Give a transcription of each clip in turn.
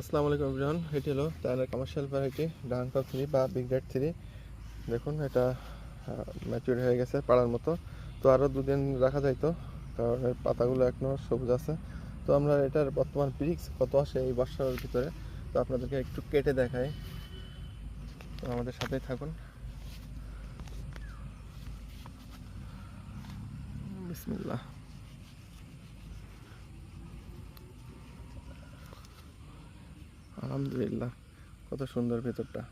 আসসালামু আলাইকুম এভরিওয়ান এটি হলো তাইনের কমার্শিয়াল ভ্যারাইটি টপ থ্রি বা বিগ রেড থ্রি দেখুন, এটা ম্যাচিউর হয়ে গেছে পাড়ার মতো। তো আরও দুদিন রাখা যাইতো কারণ এর পাতাগুলো এখনও সবুজ আছে। তো আমরা এটার বর্তমান ব্রিক্স কত আসে এই বর্ষার ভিতরে, তো আপনাদেরকে একটু কেটে দেখাই। তো আমাদের সাথেই থাকুন। বিসমিল্লাহ। আলহামদুলিল্লাহ, কত সুন্দর ভেতরটা।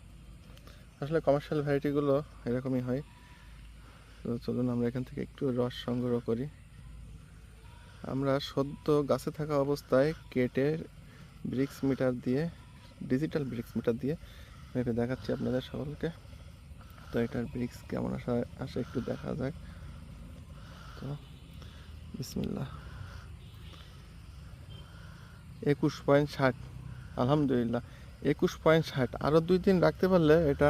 আসলে কমার্শিয়াল ভ্যারাইটিগুলো এরকমই হয়। তো চলুন আমরা এখান থেকে একটু রস সংগ্রহ করি। আমরা সদ্য গাছে থাকা অবস্থায় কেটে ব্রিক্স মিটার দিয়ে ডিজিটাল ব্রিক্স মিটার দিয়ে মেপে দেখাচ্ছি আপনাদের সকলকে। তো এটার ব্রিক্স কেমন আসা, আসে একটু দেখা যাক। তো, বিসমিল্লাহ। একুশ পয়েন্ট ষাট আলহামদুলিল্লাহ। একুশ পয়েন্ট ষাট। আরও দুই দিন রাখতে পারলে এটা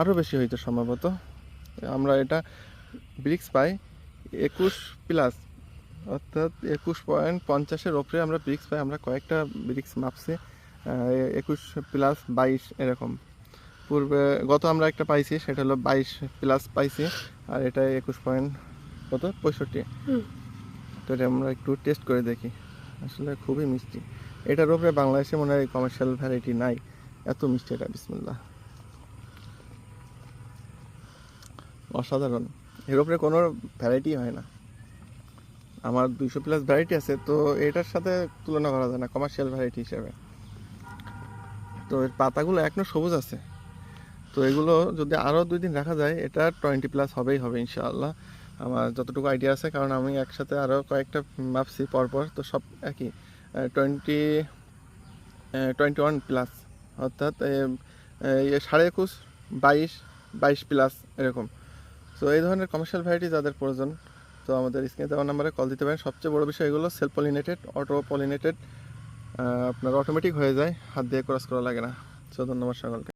আরও বেশি হইতো সম্ভবত। আমরা এটা ব্রিক্স পাই। একুশ প্লাস অর্থাৎ একুশ পয়েন্ট পঞ্চাশের ওপরে আমরা ব্রিক্স পাই। আমরা কয়েকটা ব্রিক্স মাপছি। একুশ প্লাস বাইশ এরকম। পূর্বে গত আমরা একটা পাইছি সেটা হলো বাইশ প্লাস পাইছি। আর এটা একুশ পয়েন্ট কত? পঁয়ষট্টি। তো এটা আমরা একটু টেস্ট করে দেখি। আসলে খুবই মিষ্টি। এটার উপরে বাংলাদেশে মনে হয় কমার্শিয়াল ভ্যারাইটি নাই। এত মিষ্টি এটা, বিসমুল্লাহ। অসাধারণ। এর উপরে কোনো ভ্যারাইটি হয় না। আমার দুইশো প্লাস ভ্যারাইটি আছে, তো এটার সাথে তুলনা করা যায় না কমার্শিয়াল ভ্যারাইটি হিসেবে। তো এর পাতাগুলো এখনও সবুজ আছে। তো এগুলো যদি আরও দুই দিন রাখা যায়, এটা টোয়েন্টি প্লাস হবেই, হবে ইনশাআল্লাহ। আমার যতটুকু আইডিয়া আছে, কারণ আমি একসাথে আরও কয়েকটা মাপছি পরপর, তো সব একই। টোয়েন্টি টোয়েন্টি ওয়ান প্লাস অর্থাৎ সাড়ে একুশ, বাইশ বাইশ প্লাস এরকম। সো এই ধরনের কমার্শিয়াল ভ্যারাইটি যাদের প্রয়োজন, তো আমাদের স্ক্রিনে দেওয়া নাম্বারে কল দিতে পারেন। সবচেয়ে বড় বিষয় এগুলো সেলফ পলিনেটেড অটো পলিনেটেড আপনার অটোমেটিক হয়ে যায়, হাত দিয়ে ক্রস করা লাগে না। সো ধন্যবাদ সকলকে।